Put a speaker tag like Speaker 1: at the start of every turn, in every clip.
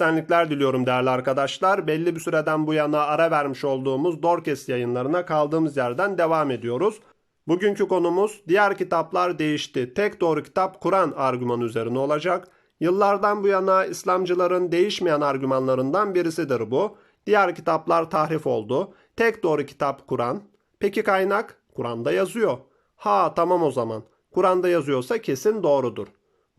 Speaker 1: Esenlikler diliyorum değerli arkadaşlar. Belli bir süreden bu yana ara vermiş olduğumuz Dorkes yayınlarına kaldığımız yerden devam ediyoruz. Bugünkü konumuz diğer kitaplar değişti. Tek doğru kitap Kur'an argümanı üzerine olacak. Yıllardan bu yana İslamcıların değişmeyen argümanlarından birisidir bu. Diğer kitaplar tahrif oldu. Tek doğru kitap Kur'an. Peki kaynak? Kur'an'da yazıyor. Ha tamam o zaman. Kur'an'da yazıyorsa kesin doğrudur.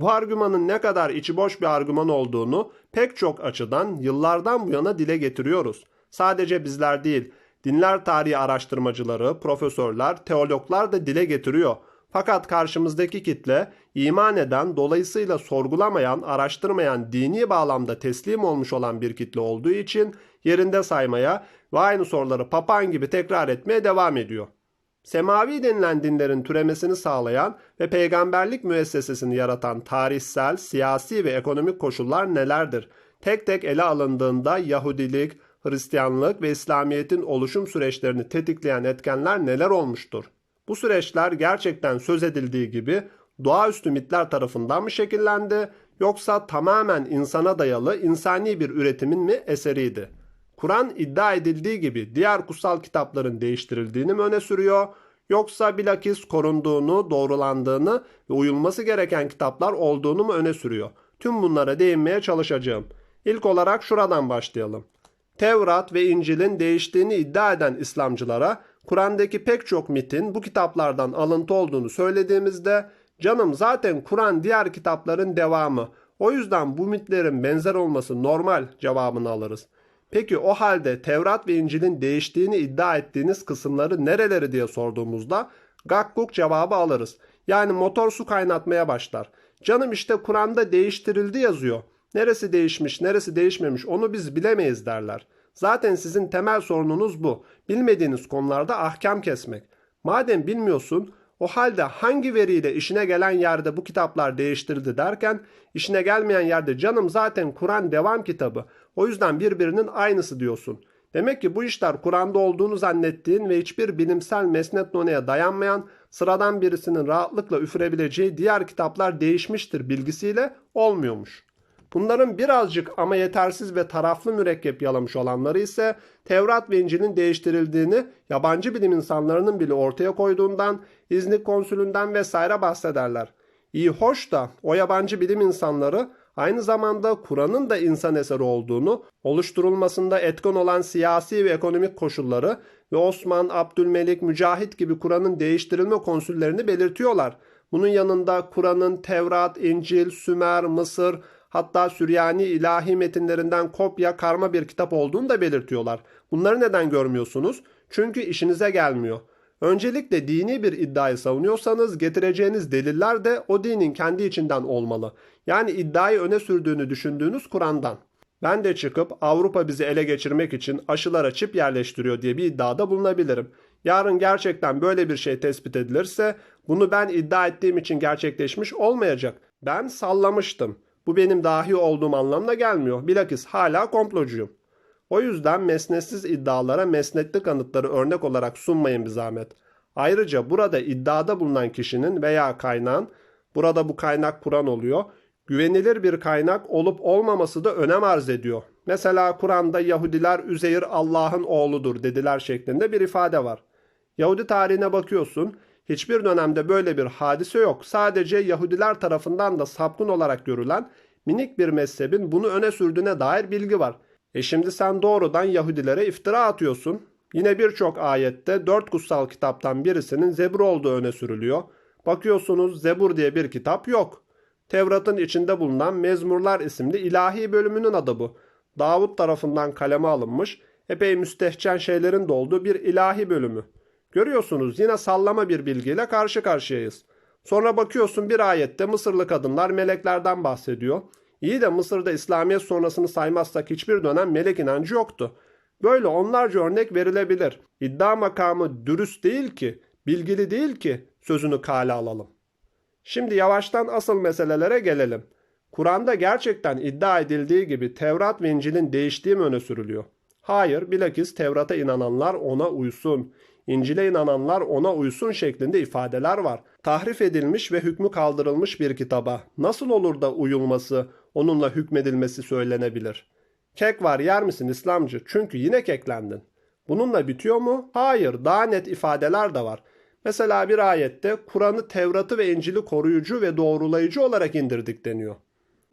Speaker 1: Bu argümanın ne kadar içi boş bir argüman olduğunu pek çok açıdan yıllardan bu yana dile getiriyoruz. Sadece bizler değil, dinler tarihi araştırmacıları, profesörler, teologlar da dile getiriyor. Fakat karşımızdaki kitle iman eden, dolayısıyla sorgulamayan, araştırmayan, dini bağlamda teslim olmuş olan bir kitle olduğu için yerinde saymaya ve aynı soruları papağan gibi tekrar etmeye devam ediyor. Semavi denilen dinlerin türemesini sağlayan ve peygamberlik müessesesini yaratan tarihsel, siyasi ve ekonomik koşullar nelerdir? Tek tek ele alındığında Yahudilik, Hristiyanlık ve İslamiyet'in oluşum süreçlerini tetikleyen etkenler neler olmuştur? Bu süreçler gerçekten söz edildiği gibi doğaüstü mitler tarafından mı şekillendi yoksa tamamen insana dayalı insani bir üretimin mi eseriydi? Kur'an iddia edildiği gibi diğer kutsal kitapların değiştirildiğini mi öne sürüyor yoksa bilakis korunduğunu, doğrulandığını ve uyulması gereken kitaplar olduğunu mu öne sürüyor? Tüm bunlara değinmeye çalışacağım. İlk olarak şuradan başlayalım. Tevrat ve İncil'in değiştiğini iddia eden İslamcılara Kur'an'daki pek çok mitin bu kitaplardan alıntı olduğunu söylediğimizde canım zaten Kur'an diğer kitapların devamı. O yüzden bu mitlerin benzer olması normal cevabını alırız. Peki o halde Tevrat ve İncil'in değiştiğini iddia ettiğiniz kısımları nereleri diye sorduğumuzda gakkuk cevabı alırız. Yani motor su kaynatmaya başlar. Canım işte Kur'an'da değiştirildi yazıyor. Neresi değişmiş, neresi değişmemiş onu biz bilemeyiz derler. Zaten sizin temel sorununuz bu. Bilmediğiniz konularda ahkam kesmek. Madem bilmiyorsun, o halde hangi veriyle işine gelen yerde bu kitaplar değiştirildi derken işine gelmeyen yerde canım zaten Kur'an devam kitabı. O yüzden birbirinin aynısı diyorsun. Demek ki bu işler Kur'an'da olduğunu zannettiğin ve hiçbir bilimsel mesnet noneye dayanmayan sıradan birisinin rahatlıkla üfürebileceği diğer kitaplar değişmiştir bilgisiyle olmuyormuş. Bunların birazcık ama yetersiz ve taraflı mürekkep yalamış olanları ise Tevrat ve İncil'in değiştirildiğini yabancı bilim insanlarının bile ortaya koyduğundan, İznik konsülünden vesaire bahsederler. İyi hoş da o yabancı bilim insanları aynı zamanda Kur'an'ın da insan eseri olduğunu, oluşturulmasında etkin olan siyasi ve ekonomik koşulları ve Osman, Abdülmelik, Mücahit gibi Kur'an'ın değiştirilme konsüllerini belirtiyorlar. Bunun yanında Kur'an'ın Tevrat, İncil, Sümer, Mısır, hatta Süryani ilahi metinlerinden kopya karma bir kitap olduğunu da belirtiyorlar. Bunları neden görmüyorsunuz? Çünkü işinize gelmiyor. Öncelikle dini bir iddiayı savunuyorsanız getireceğiniz deliller de o dinin kendi içinden olmalı. Yani iddiayı öne sürdüğünü düşündüğünüz Kur'an'dan. Ben de çıkıp Avrupa bizi ele geçirmek için aşılara çip yerleştiriyor diye bir iddiada bulunabilirim. Yarın gerçekten böyle bir şey tespit edilirse bunu ben iddia ettiğim için gerçekleşmiş olmayacak. Ben sallamıştım. Bu benim dahi olduğum anlamına gelmiyor. Bilakis hala komplocuyum. O yüzden mesnetsiz iddialara mesnetli kanıtları örnek olarak sunmayın bir zahmet. Ayrıca burada iddiada bulunan kişinin veya kaynağın, burada bu kaynak Kur'an oluyor, güvenilir bir kaynak olup olmaması da önem arz ediyor. Mesela Kur'an'da Yahudiler Üzeyir Allah'ın oğludur dediler şeklinde bir ifade var. Yahudi tarihine bakıyorsun, hiçbir dönemde böyle bir hadise yok. Sadece Yahudiler tarafından da sapkın olarak görülen minik bir mezhebin bunu öne sürdüğüne dair bilgi var. E şimdi sen doğrudan Yahudilere iftira atıyorsun. Yine birçok ayette dört kutsal kitaptan birisinin Zebur olduğu öne sürülüyor. Bakıyorsunuz Zebur diye bir kitap yok. Tevrat'ın içinde bulunan Mezmurlar isimli ilahi bölümünün adı bu. Davut tarafından kaleme alınmış, epey müstehcen şeylerin de olduğu bir ilahi bölümü. Görüyorsunuz yine sallama bir bilgiyle karşı karşıyayız. Sonra bakıyorsun bir ayette Mısırlı kadınlar meleklerden bahsediyor. İyi de Mısır'da İslamiyet sonrasını saymazsak hiçbir dönem melek inancı yoktu. Böyle onlarca örnek verilebilir. İddia makamı dürüst değil ki, bilgili değil ki sözünü kale alalım. Şimdi yavaştan asıl meselelere gelelim. Kur'an'da gerçekten iddia edildiği gibi Tevrat ve İncil'in değiştiği mi öne sürülüyor? Hayır, bilakis Tevrat'a inananlar ona uysun. İncil'e inananlar ona uysun şeklinde ifadeler var. Tahrif edilmiş ve hükmü kaldırılmış bir kitaba nasıl olur da uyulması, onunla hükmedilmesi söylenebilir. Kek var yer misin İslamcı? Çünkü yine keklendin. Bununla bitiyor mu? Hayır, daha net ifadeler de var. Mesela bir ayette Kur'an'ı, Tevrat'ı ve İncil'i koruyucu ve doğrulayıcı olarak indirdik deniyor.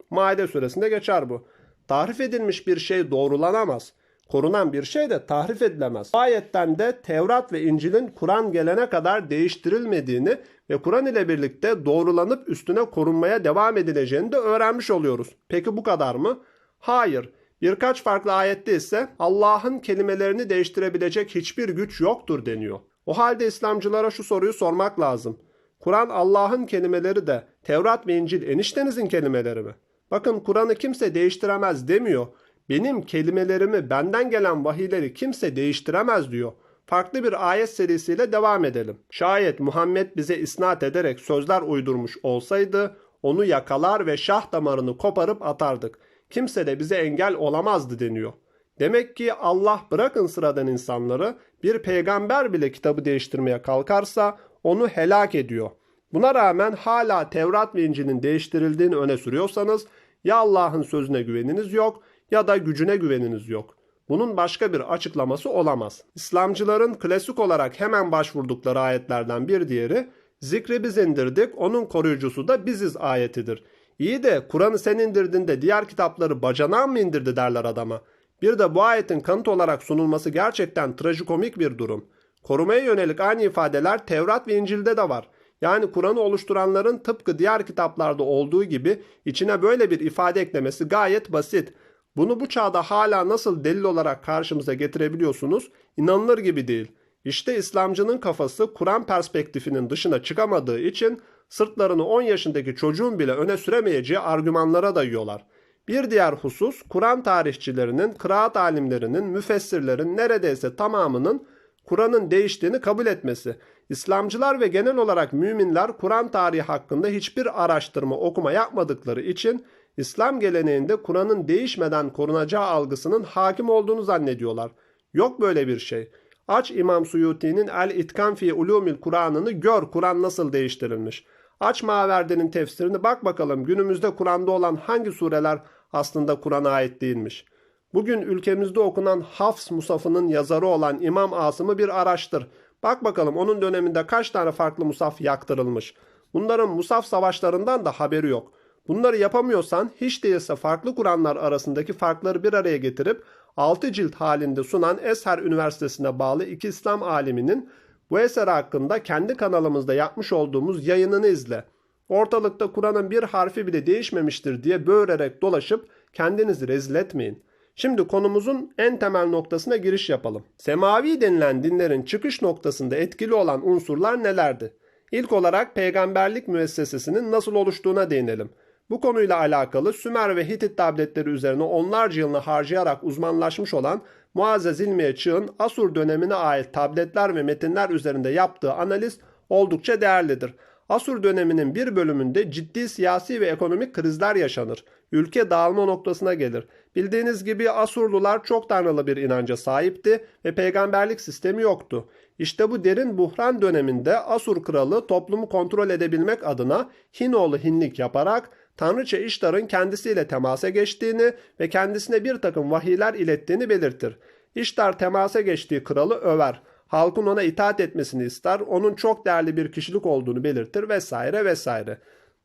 Speaker 1: Maide suresinde geçer bu. Tahrif edilmiş bir şey doğrulanamaz. Korunan bir şey de tahrif edilemez. Ayetten de Tevrat ve İncil'in Kur'an gelene kadar değiştirilmediğini ve Kur'an ile birlikte doğrulanıp üstüne korunmaya devam edileceğini de öğrenmiş oluyoruz. Peki bu kadar mı? Hayır. Birkaç farklı ayette ise Allah'ın kelimelerini değiştirebilecek hiçbir güç yoktur deniyor. O halde İslamcılara şu soruyu sormak lazım. Kur'an Allah'ın kelimeleri de Tevrat ve İncil eniştenizin kelimeleri mi? Bakın Kur'an'ı kimse değiştiremez demiyor. Benim kelimelerimi, benden gelen vahiyleri kimse değiştiremez diyor. Farklı bir ayet serisiyle devam edelim. Şayet Muhammed bize isnat ederek sözler uydurmuş olsaydı onu yakalar ve şah damarını koparıp atardık. Kimse de bize engel olamazdı deniyor. Demek ki Allah bırakın sıradan insanları bir peygamber bile kitabı değiştirmeye kalkarsa onu helak ediyor. Buna rağmen hala Tevrat ve İncil'in değiştirildiğini öne sürüyorsanız ya Allah'ın sözüne güveniniz yok ya da gücüne güveniniz yok. Bunun başka bir açıklaması olamaz. İslamcıların klasik olarak hemen başvurdukları ayetlerden bir diğeri zikri biz indirdik onun koruyucusu da biziz ayetidir. İyi de Kur'an'ı sen indirdin de diğer kitapları bacana mı indirdi derler adama. Bir de bu ayetin kanıt olarak sunulması gerçekten trajikomik bir durum. Korumaya yönelik aynı ifadeler Tevrat ve İncil'de de var. Yani Kur'an'ı oluşturanların tıpkı diğer kitaplarda olduğu gibi içine böyle bir ifade eklemesi gayet basit. Bunu bu çağda hala nasıl delil olarak karşımıza getirebiliyorsunuz? İnanılır gibi değil. İşte İslamcının kafası Kur'an perspektifinin dışına çıkamadığı için sırtlarını 10 yaşındaki çocuğun bile öne süremeyeceği argümanlara dayıyorlar. Bir diğer husus Kur'an tarihçilerinin, kıraat alimlerinin, müfessirlerin neredeyse tamamının Kur'an'ın değiştiğini kabul etmesi. İslamcılar ve genel olarak müminler Kur'an tarihi hakkında hiçbir araştırma okuma yapmadıkları için İslam geleneğinde Kur'an'ın değişmeden korunacağı algısının hakim olduğunu zannediyorlar. Yok böyle bir şey. Aç İmam Suyuti'nin El İtkan fi Ulumil Kur'an'ını gör Kur'an nasıl değiştirilmiş. Aç Maverdi'nin tefsirini bak bakalım günümüzde Kur'an'da olan hangi sureler aslında Kur'an'a ait değilmiş. Bugün ülkemizde okunan Hafs Musaf'ının yazarı olan İmam Asım'ı bir araştır. Bak bakalım onun döneminde kaç tane farklı musaf yaktırılmış. Bunların musaf savaşlarından da haberi yok. Bunları yapamıyorsan hiç değilse farklı Kur'anlar arasındaki farkları bir araya getirip 6 cilt halinde sunan Esher Üniversitesi'ne bağlı iki İslam aliminin bu eser hakkında kendi kanalımızda yapmış olduğumuz yayınını izle. Ortalıkta Kur'an'ın bir harfi bile değişmemiştir diye böğürerek dolaşıp kendinizi rezil etmeyin. Şimdi konumuzun en temel noktasına giriş yapalım. Semavi denilen dinlerin çıkış noktasında etkili olan unsurlar nelerdi? İlk olarak peygamberlik müessesesinin nasıl oluştuğuna değinelim. Bu konuyla alakalı Sümer ve Hitit tabletleri üzerine onlarca yılını harcayarak uzmanlaşmış olan Muazzez İlmiye Çığ'ın Asur dönemine ait tabletler ve metinler üzerinde yaptığı analiz oldukça değerlidir. Asur döneminin bir bölümünde ciddi siyasi ve ekonomik krizler yaşanır. Ülke dağılma noktasına gelir. Bildiğiniz gibi Asurlular çok tanrılı bir inanca sahipti ve peygamberlik sistemi yoktu. İşte bu derin buhran döneminde Asur kralı toplumu kontrol edebilmek adına Hinoğlu Hinlik yaparak Tanrıça İştar'ın kendisiyle temasa geçtiğini ve kendisine bir takım vahiyler ilettiğini belirtir. İştar temasa geçtiği kralı över. Halkın ona itaat etmesini ister, onun çok değerli bir kişilik olduğunu belirtir vesaire vesaire.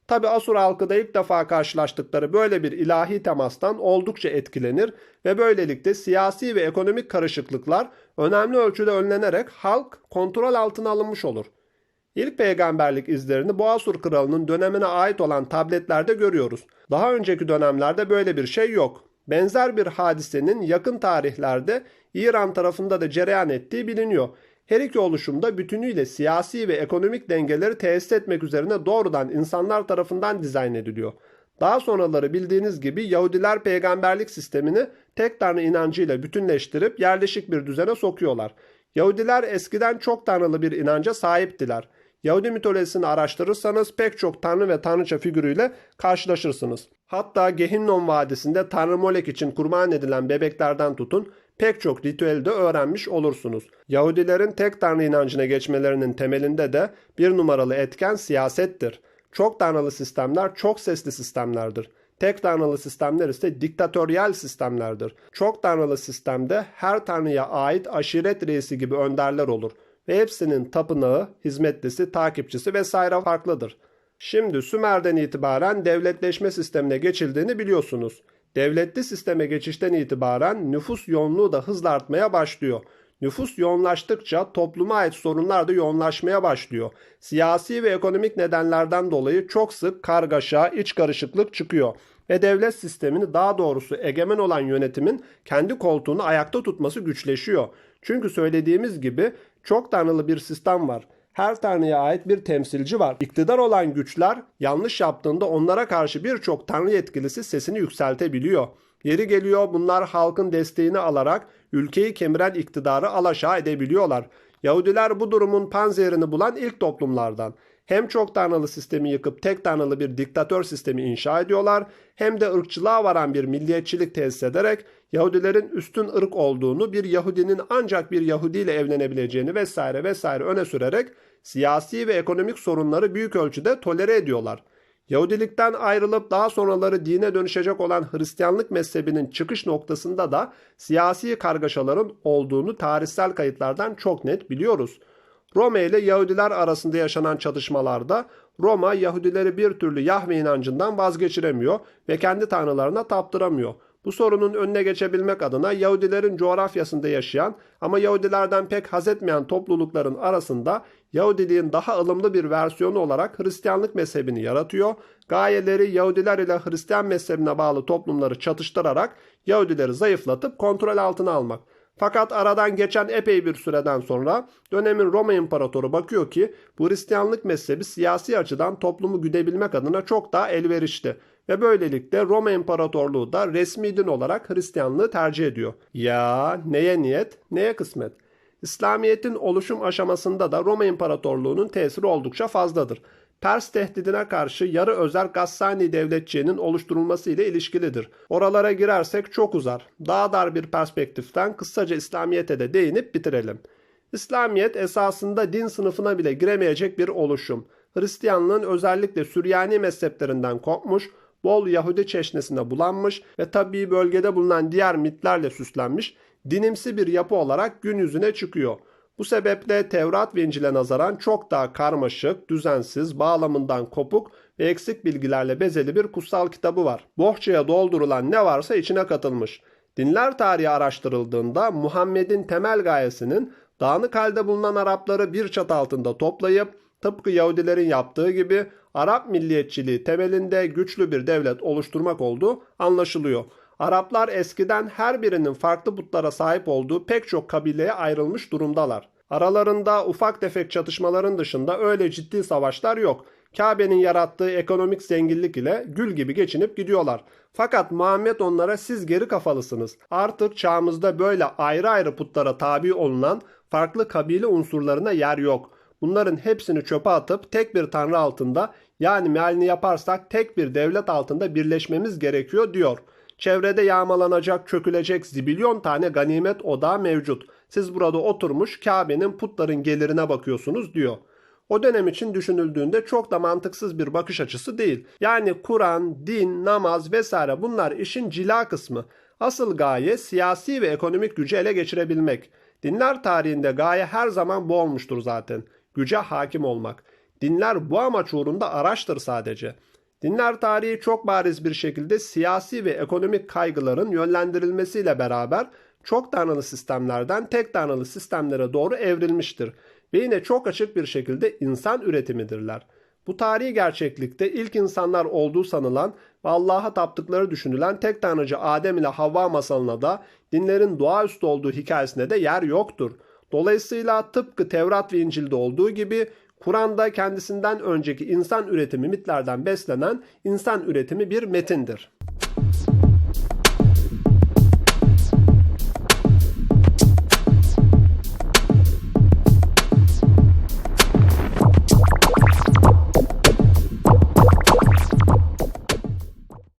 Speaker 1: Tabi Asur halkı da ilk defa karşılaştıkları böyle bir ilahi temastan oldukça etkilenir ve böylelikle siyasi ve ekonomik karışıklıklar önemli ölçüde önlenerek halk kontrol altına alınmış olur. İlk peygamberlik izlerini bu Asur kralının dönemine ait olan tabletlerde görüyoruz. Daha önceki dönemlerde böyle bir şey yok. Benzer bir hadisenin yakın tarihlerde İran tarafında da cereyan ettiği biliniyor. Her iki oluşumda bütünüyle siyasi ve ekonomik dengeleri tesis etmek üzerine doğrudan insanlar tarafından dizayn ediliyor. Daha sonraları bildiğiniz gibi Yahudiler peygamberlik sistemini tek tanrı inancıyla bütünleştirip yerleşik bir düzene sokuyorlar. Yahudiler eskiden çok tanrılı bir inanca sahiptiler. Yahudi mitolojisini araştırırsanız pek çok tanrı ve tanrıça figürüyle karşılaşırsınız. Hatta Gehinnom Vadisi'nde Tanrı Molek için kurban edilen bebeklerden tutun pek çok ritüeli de öğrenmiş olursunuz. Yahudilerin tek tanrı inancına geçmelerinin temelinde de bir numaralı etken siyasettir. Çok tanrılı sistemler çok sesli sistemlerdir. Tek tanrılı sistemler ise diktatöryel sistemlerdir. Çok tanrılı sistemde her tanrıya ait aşiret reisi gibi önderler olur ve hepsinin tapınağı, hizmetlisi, takipçisi vesaire farklıdır. Şimdi Sümer'den itibaren devletleşme sistemine geçildiğini biliyorsunuz. Devletli sisteme geçişten itibaren nüfus yoğunluğu da hızla artmaya başlıyor. Nüfus yoğunlaştıkça topluma ait sorunlar da yoğunlaşmaya başlıyor. Siyasi ve ekonomik nedenlerden dolayı çok sık kargaşa, iç karışıklık çıkıyor ve devlet sistemini daha doğrusu egemen olan yönetimin kendi koltuğunu ayakta tutması güçleşiyor. Çünkü söylediğimiz gibi çok tanrılı bir sistem var. Her tanrıya ait bir temsilci var. İktidar olan güçler yanlış yaptığında onlara karşı birçok tanrı yetkilisi sesini yükseltebiliyor. Yeri geliyor bunlar halkın desteğini alarak ülkeyi kemiren iktidarı alaşağı edebiliyorlar. Yahudiler bu durumun panzerini bulan ilk toplumlardan. Hem çok tanrılı sistemi yıkıp tek tanrılı bir diktatör sistemi inşa ediyorlar hem de ırkçılığa varan bir milliyetçilik tesis ederek Yahudilerin üstün ırk olduğunu, bir Yahudinin ancak bir Yahudi ile evlenebileceğini vesaire vesaire öne sürerek siyasi ve ekonomik sorunları büyük ölçüde tolere ediyorlar. Yahudilikten ayrılıp daha sonraları dine dönüşecek olan Hristiyanlık mezhebinin çıkış noktasında da siyasi kargaşaların olduğunu tarihsel kayıtlardan çok net biliyoruz. Roma ile Yahudiler arasında yaşanan çatışmalarda Roma Yahudileri bir türlü Yahve inancından vazgeçiremiyor ve kendi tanrılarına taptıramıyor. Bu sorunun önüne geçebilmek adına Yahudilerin coğrafyasında yaşayan ama Yahudilerden pek haz etmeyen toplulukların arasında Yahudiliğin daha ılımlı bir versiyonu olarak Hristiyanlık mezhebini yaratıyor. Gayeleri Yahudiler ile Hristiyan mezhebine bağlı toplumları çatıştırarak Yahudileri zayıflatıp kontrol altına almak. Fakat aradan geçen epey bir süreden sonra dönemin Roma İmparatoru bakıyor ki bu Hristiyanlık mezhebi siyasi açıdan toplumu güdebilmek adına çok daha elverişli ve böylelikle Roma İmparatorluğu da resmi din olarak Hristiyanlığı tercih ediyor. Ya neye niyet, neye kısmet? İslamiyet'in oluşum aşamasında da Roma İmparatorluğu'nun tesiri oldukça fazladır. Pers tehdidine karşı yarı özel Gassani devletçiğinin oluşturulması ile ilişkilidir. Oralara girersek çok uzar. Daha dar bir perspektiften kısaca İslamiyet'e de değinip bitirelim. İslamiyet esasında din sınıfına bile giremeyecek bir oluşum. Hristiyanlığın özellikle Süryani mezheplerinden kopmuş, bol Yahudi çeşnesine bulanmış ve tabii bölgede bulunan diğer mitlerle süslenmiş dinimsi bir yapı olarak gün yüzüne çıkıyor. Bu sebeple Tevrat ve İncil'e nazaran çok daha karmaşık, düzensiz, bağlamından kopuk ve eksik bilgilerle bezeli bir kutsal kitabı var. Bohçaya doldurulan ne varsa içine katılmış. Dinler tarihi araştırıldığında Muhammed'in temel gayesinin dağınık halde bulunan Arapları bir çatı altında toplayıp tıpkı Yahudilerin yaptığı gibi Arap milliyetçiliği temelinde güçlü bir devlet oluşturmak olduğu anlaşılıyor. Araplar eskiden her birinin farklı putlara sahip olduğu pek çok kabileye ayrılmış durumdalar. Aralarında ufak tefek çatışmaların dışında öyle ciddi savaşlar yok. Kabe'nin yarattığı ekonomik zenginlik ile gül gibi geçinip gidiyorlar. Fakat Muhammed onlara siz geri kafalısınız. Artık çağımızda böyle ayrı ayrı putlara tabi olunan farklı kabile unsurlarına yer yok. Bunların hepsini çöpe atıp tek bir tanrı altında yani mealini yaparsak tek bir devlet altında birleşmemiz gerekiyor diyor. Çevrede yağmalanacak, çökülecek zibilyon tane ganimet odağı mevcut. Siz burada oturmuş Kabe'nin putların gelirine bakıyorsunuz diyor. O dönem için düşünüldüğünde çok da mantıksız bir bakış açısı değil. Yani Kur'an, din, namaz vesaire bunlar işin cila kısmı. Asıl gaye siyasi ve ekonomik gücü ele geçirebilmek. Dinler tarihinde gaye her zaman bu olmuştur zaten. Güce hakim olmak. Dinler bu amaç uğrunda araçtır sadece. Dinler tarihi çok bariz bir şekilde siyasi ve ekonomik kaygıların yönlendirilmesiyle beraber çok tanrılı sistemlerden tek tanrılı sistemlere doğru evrilmiştir ve yine çok açık bir şekilde insan üretimidirler. Bu tarihi gerçeklikte ilk insanlar olduğu sanılan ve Allah'a taptıkları düşünülen tek tanrıcı Adem ile Havva masalına da dinlerin doğaüstü olduğu hikayesine de yer yoktur. Dolayısıyla tıpkı Tevrat ve İncil'de olduğu gibi Kur'an'da kendisinden önceki insan üretimi mitlerden beslenen insan üretimi bir metindir.